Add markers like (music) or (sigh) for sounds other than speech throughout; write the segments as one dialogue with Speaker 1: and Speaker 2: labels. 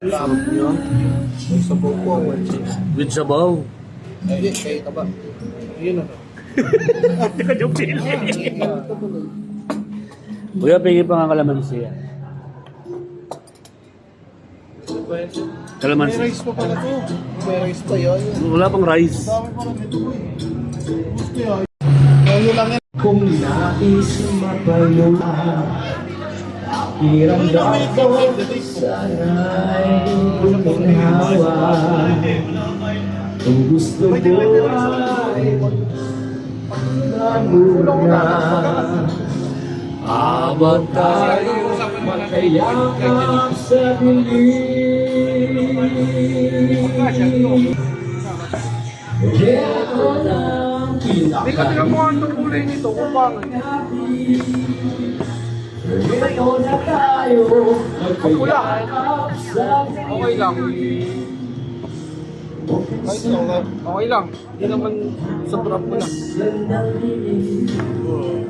Speaker 1: Sarap niya. May sabaw po ang.
Speaker 2: With sabaw.
Speaker 1: Hindi, kayo ka ba? Yun ano. (laughs)
Speaker 2: Joke sila. Kuya, pigi pa nga kalamansi yan.
Speaker 1: May
Speaker 2: Kalamansi.
Speaker 1: rice pa pala to. May rice pa yun.
Speaker 2: Wala pang rice.
Speaker 1: Dami pa rin ito eh. Gusto yun. Kaya lang yan.
Speaker 3: Kung nais mapaluha Hiramdam ko sana'y uminhawa Kung gusto mo ay Namuna Habang tayo makayakap sa dilim Ito ng
Speaker 1: Hindi ka tingnan mo ang kulay nito kung.
Speaker 3: Ngayon na tayo sa
Speaker 1: Okay lang. Kahit lang na. Okay lang. Hindi naman sobrang mo lang.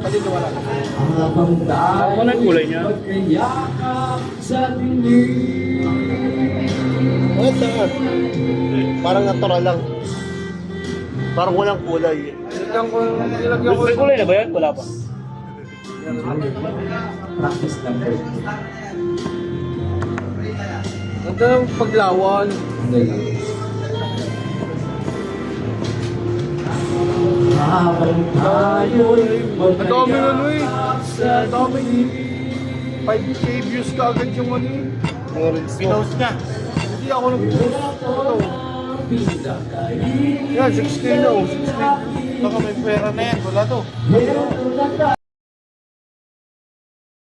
Speaker 1: Kasi wala.
Speaker 3: Tayo
Speaker 2: Ano yung kulay niya?
Speaker 1: Ano tangan? Parang natural lang. Parang walang kulay. Nilagyan ko, nilagyan ko.
Speaker 2: Kulay na ba yan? Wala pa.
Speaker 3: Practice number
Speaker 1: Ganda ng paglawan.
Speaker 3: Hindi lang Habang tayo'y
Speaker 1: Ang dami ano eh. Ang dami eh. 5k views ka agad yung ano eh. Pinost ka. Hindi ako nag-post. Ito. Yan, 6k na oh. 6k. Baka may pera na yan. Wala to.